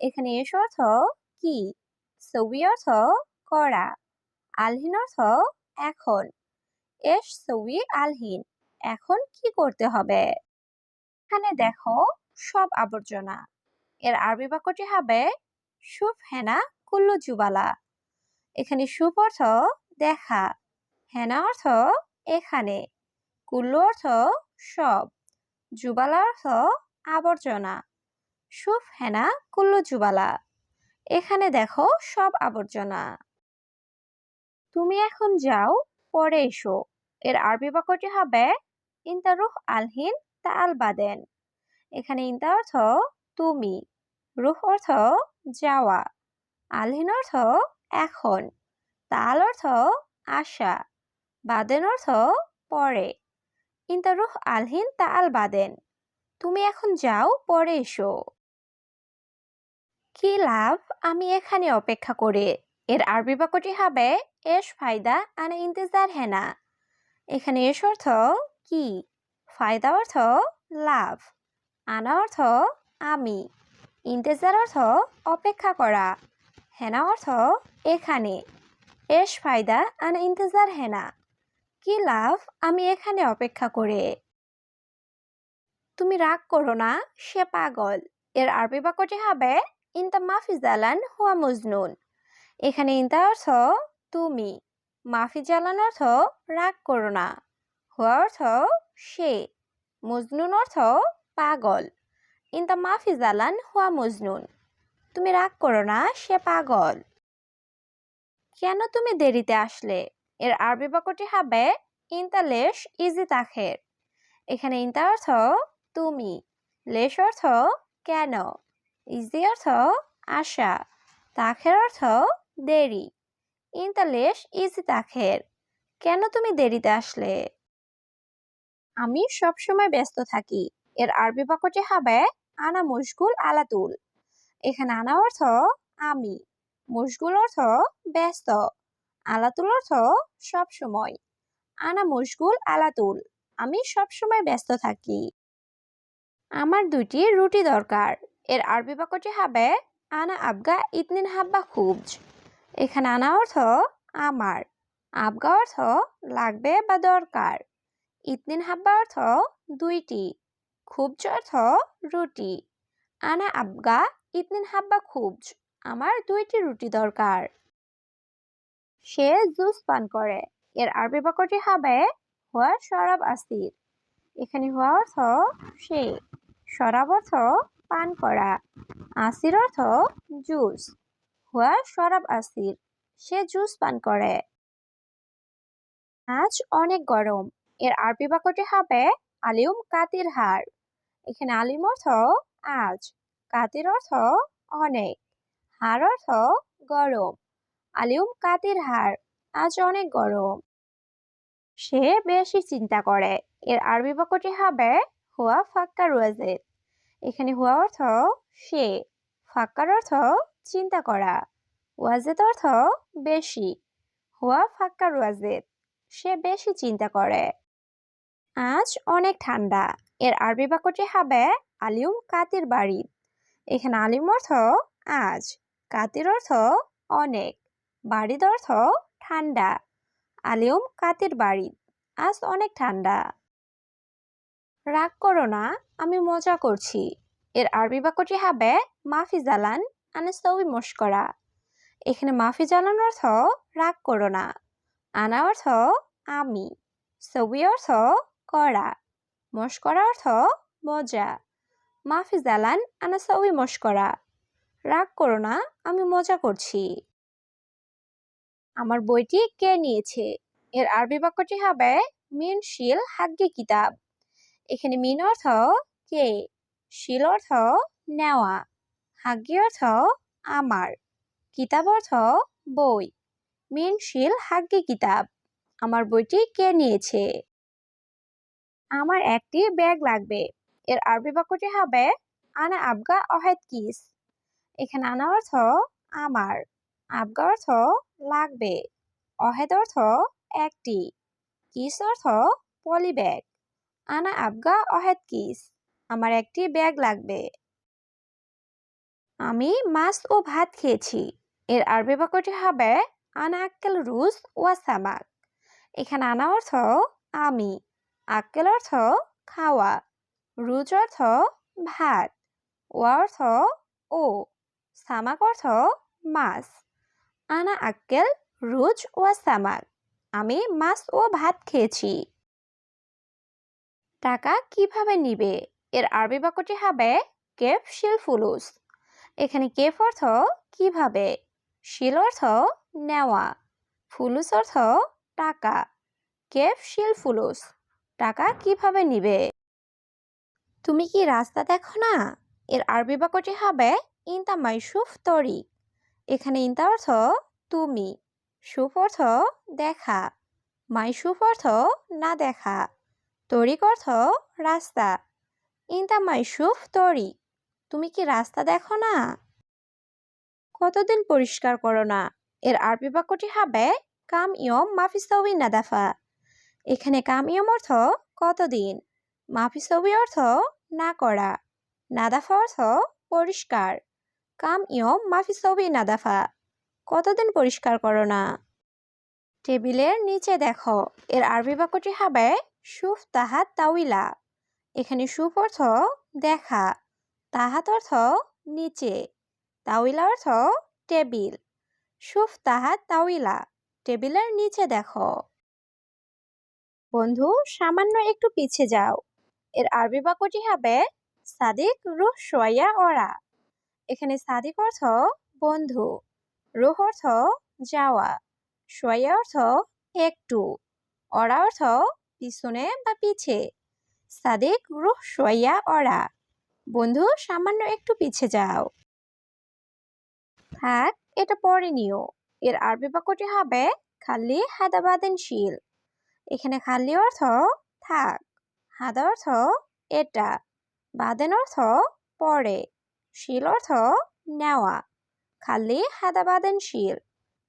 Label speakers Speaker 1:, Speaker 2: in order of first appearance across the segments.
Speaker 1: এখানে এস অর্থ কি? সউই অর্থ করা। আলহীন অর্থ এখন। এস সউই আলহীন। এখন কি করতে হবে? এখানে দেখো, সব আবর্জনা। এর আরবি বাক্যটি হবে সুফ হেনা কুল্লু জুবালা। এখানে সুপ অর্থ দেখা। হেনা অর্থ এখানে। কুল্লু অর্থ সব। জুবালা অর্থ আবর্জনা। সুফ হেনা কুল্লু জুবালা। এখানে দেখো সব আবর্জনা। তুমি এখন যাও, পরে এসো। এর আরবি বাক্যটি হবে ইন্তারুহ আলহিন তা আল বাদেন। এখানে ইন্তা অর্থ, তুমি। রুহ অর্থ, যাওয়া। আলহিন অর্থ, এখন। তাল অর্থ, আশা। বাদেন অর্থ, পরে। ইন্তারুহ আলহিন তা আল বাদেন। তুমি এখন যাও, পরে এসো। কি লাভ? আমি এখানে অপেক্ষা করে। এর আরবি বাক্যটি হবে, এস ফায়দা আনা ইন্তজার হেনা। এখানে এস অর্থ, কি ফায়দা অর্থ, লাভ আনা অর্থ, আমি ইন্তেজার অর্থ, অপেক্ষা করা হেনা অর্থ, এখানে এস ফায়দা আনা ইন্তজার হেনা কি লাভ? আমি এখানে অপেক্ষা করে তুমি রাগ করো না, সে পাগল। এর আরবি বাক্যটি হবে ইনতা মাফিজালান হুয়া মজনুন। এখানে ইনতা অর্থ তুমি, মাফিজালান অর্থ রাগ করো না। হুয়া অর্থ সে, মজনুন অর্থ পাগল। ইনতা মাফিজালান হুয়া মজনুন। তুমি রাগ করো না, সে পাগল। কেন তুমি দেরিতে আসলে? এর আরবি বাক্যটি হবে ইনতা লেশ ইজি তাখের। এখানে ইনতা অর্থ তুমি, লেশ অর্থ কেন? ইজি অর্থ আশা। তাখের অর্থ দেরি। ইনতা লেশ ইজি তাখের। কেন তুমি দেরিতে আসলে? আমি সবসময় ব্যস্ত থাকি। এর আরবি বাক্যটি হবে আনা মুশগুল আলাতুল। এখানে আনা অর্থ আমি। মুশগুল অর্থ ব্যস্ত। আলাতুল অর্থ সব সময় আনা মুশগুল আলাতুল। আমি সব সময় ব্যস্ত থাকি। আমার দুইটি রুটি দরকার। এর আরবি বাক্যটি হবে, আনা আবগা ইতনিন হাব্বা খুবজ এখানে আনা অর্থ আমার। আবগা অর্থ লাগবে বা দরকার। ইতনিন হাব্বা অর্থ দুইটি। খুবজ অর্থ রুটি। আনা আবগা ইতনিন হাব্বা খুবজ। আমার দুইটি রুটি দরকার। সে জুস পান করে। এর আরবি বাক্যটি হবে, হুয়া শরাব আসির এখানে হুয়া অর্থ সে। শরাব অর্থ পান করা। আসির অর্থ জুস হুয়া শরাব আসির সে জুস পান করে আজ অনেক গরম এর আরবি বাক্যটি হবে আলিউম কাতির হার এখানে আলিম অর্থ আজ কাতির অর্থ অনেক। হার অর্থ গরম আলিউম কাতির হার আজ অনেক গরম সে বেশি চিন্তা করে এর আরবি বাক্যটি হবে হুয়া ফাক্কা রুয়াজেদ এখানে হুয়া অর্থ সে, ফাক্কার অর্থ চিন্তা করা, ওয়াজেদ অর্থ বেশি, হুয়া ফাক্কা ওয়াজেদ, সে বেশি চিন্তা করে। আজ অনেক ঠান্ডা, এর আরবি বাক্যটি হবে আলিউম কাতির বাড়ি, এখানে আলিম অর্থ আজ, কাতির অর্থ অনেক, বাড়ির অর্থ ঠান্ডা আলিউম কাতির বাড়ি, আজ অনেক ঠান্ডা। রাগ করো না, আমি মজা করছি। এর আরবি বাক্যটি হবে, মাফি জালান আনে সবই মস্করা এখানে মাফি জালান অর্থ, রাগ করো না। আনা অর্থ, আমি। সবই অর্থ, করা। মস্করা অর্থ, মজা। মাফি জালান আনা সবই মস্করা রাগ করো না, আমি মজা করছি। আমার বইটি কে নিয়েছে? এর আরবি বাক্যটি হবে মিন শিল হাগ্গে কিতাব। এখানে মিন অর্থ কে? শিল অর্থ, নেওয়া হাগি অর্থ, আমার কিতাব অর্থ, বই মিন শিল হাগ্গি কিতাব। আমার বইটি কে নিয়েছে? আমার একটি ব্যাগ লাগবে। এর আরবি বাক্যটি হবে, আনা আবগা অহেদ কিস এখানে আনা অর্থ, আমার আবগা অর্থ, লাগবে অহেদ অর্থ, একটি কিস অর্থ, পলি ব্যাগ আনা আবগা অহেদ কিস। আমার একটি ব্যাগ লাগবে। আমি মাছ ও ভাত খেয়েছি। এর আরবি বাক্যটি হবে, আনা আক্কেল রুজ ওয়া সামাক। এখানে আনা অর্থ, আমি। আক্কেল অর্থ, খাওয়া। রুজ অর্থ, ভাত। ওয়া অর্থ, ও। সামাক অর্থ, মাছ। আনা আক্কেল রুজ ওয়া সামাক। আমি মাছ ও ভাত খেয়েছি। টাকা কীভাবে নিবে? এর আরবি বাক্যটি হবে কেফ শিল ফুলুস। এখানে কেফ অর্থ কীভাবে? শিল অর্থ নেওয়া, ফুলুস অর্থ টাকা। কেফ শিল ফুলুস, টাকা কীভাবে নিবে? তুমি কি রাস্তা দেখো না? এর আরবি বাক্যটি হবে ইনতা মাইসুফ তরিক এখানে ইনতা অর্থ তুমি সুফ অর্থ দেখা মাইসুফ অর্থ না দেখা। তরিক অর্থ রাস্তা। ইনতা মাইসুফ তরিক তুমি কি রাস্তা দেখো না? কতদিন পরিষ্কার করো না? এর আরবি বাক্যটি হবে, কাম ইয়ম মাফিসবি নাদাফা। এখানে কাম ইয়ম অর্থ কতদিন? মাফিসবি অর্থ না করা। নাদাফা অর্থ পরিষ্কার। কাম ইয়ম মাফিসবি নাদাফা। কতদিন পরিষ্কার করো না? টেবিলের নিচে দেখো। এর আরবি বাক্যটি হবে সুফ তাহাত তাউইলা এখানে সুফ অর্থ দেখা। তাহাত অর্থ নিচে। তাউইলা অর্থ টেবিল। সুফ তাহাত তাউইলা টেবিলের নিচে দেখো। বন্ধু, সামান্য একটু পিছে যাও। এর আরবি বাক্যটি হবে সাদিক রুহ সোয়া ওরা। এখানে সাদিক অর্থ বন্ধু, রুহ অর্থ যাওয়া। সোয়া অর্থ একটু অরা অর্থ পিছনে বা পিছে। সাদিক রুহ সোয়া অরা বন্ধু, সামান্য একটু পিছে যাও। থাক এটা পরে নিও। এর আরবি বাক্যটি হবে খালি হাদাবাদেন শিল। এখানে খালি অর্থ থাক। হাদা অর্থ এটা। বাদেন অর্থ পরে শিল অর্থ নেওয়া। খালি হাদাবাদেন শিল।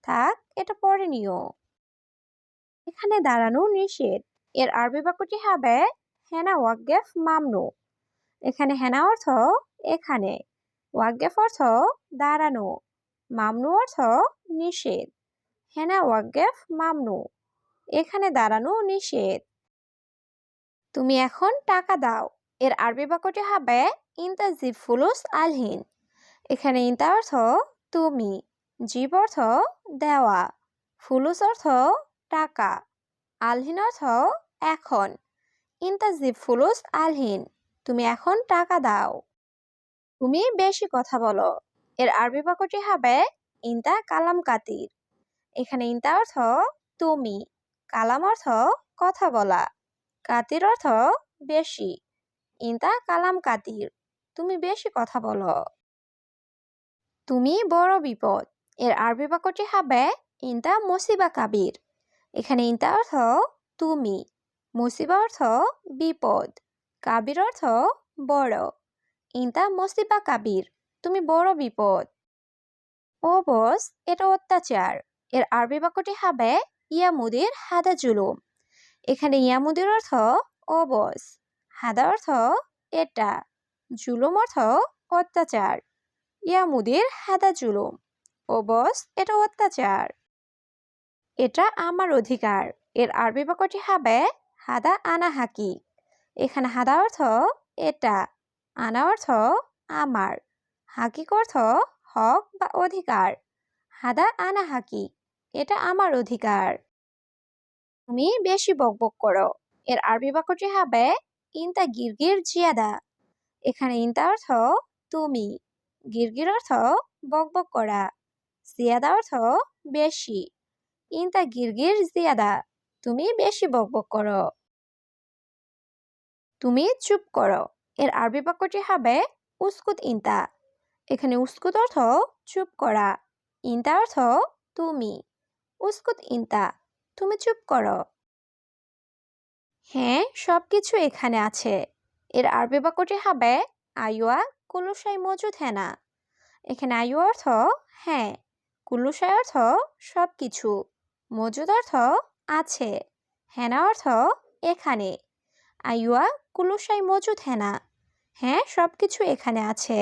Speaker 1: থাক এটা পরে নিও। এখানে দাঁড়ানো নিষেধ। এর আরবি বাক্যটি হবে হেনা ওয়াকগেফ মামনু। এখানে হেনা অর্থ এখানে ওয়াকগেফ অর্থ দাঁড়ানো, মামনু অর্থ নিষেধ, হেনা ওয়াকগেফ মামনু। এখানে দাঁড়ানো নিষেধ। তুমি এখন টাকা দাও। এর আরবি বাক্যটি হবে ইনতা জিব ফুলুস আলহিন। এখানে ইনতা অর্থ তুমি। জীব অর্থ দেওয়া, ফুলুস অর্থ টাকা, আলহিন অর্থ এখন। ইনতা জিব ফুলুস আলহিন, তুমি এখন টাকা দাও। তুমি বেশি কথা বলো। এর আরবি বাক্যটি হবে ইনতা কালাম কাতির। এখানে ইনতা অর্থ তুমি, কালাম অর্থ কথা বলা, কাতির অর্থ বেশি। ইনতা কালাম কাতির, তুমি বেশি কথা বলো। তুমি বড় বিপদ। এর আরবি বাক্যটি হবে ইনতা মুসিবা কাবির এখানে ইনতা অর্থ তুমি মুসিবা অর্থ বিপদ কাবির অর্থ বড় ইনতা মুসিবা কাবির তুমি বড় বিপদ ও বস, এটা অত্যাচার এর আরবি বাক্যটি হবে ইয়ামুদির হাদা জুলুম এখানে ইয়ামুদির অর্থ ও বস হাদা অর্থ এটা জুলুম অর্থ অত্যাচার ইয়ামুদির হাদা জুলুম ও বস, এটা অত্যাচার। এটা আমার অধিকার। এর আরবি বাক্যটি হবে, হাদা আনা হাকি। এখানে হাদা অর্থ এটা, আনা অর্থ আমার। হাকিক অর্থ হক বা অধিকার। হাদা আনা হাকি, এটা আমার অধিকার। তুমি বেশি বকবক করো। এর আরবি বাক্যটি হবে, ইনতা গিরগির জিয়াদা। এখানে ইনতা অর্থ তুমি, গিরগির অর্থ বকবক করা। জিয়াদা অর্থ বেশি। ইনতা গিরগির জিয়াদা, তুমি বেশি বকবক করো। তুমি চুপ করো। এর আরবি বাক্যটি হবে উস্কুত ইনতা। এখানে উস্কুত অর্থ চুপ করা। ইন্তা অর্থ তুমি। উস্কুত ইন্তা, তুমি চুপ করো। হ্যাঁ সব কিছু এখানে আছে। এর আরবি বাক্যটি হবে আইওয়া কুলুসাই মজুদ হেনা এখানে আইও অর্থ হ্যাঁ। কুলুসাই অর্থ সব কিছু মজুদ অর্থ আছে। হেনা অর্থ এখানে। আইওয়া কুলুসাই মজুদ হেনা। হ্যাঁ সব কিছু এখানে আছে।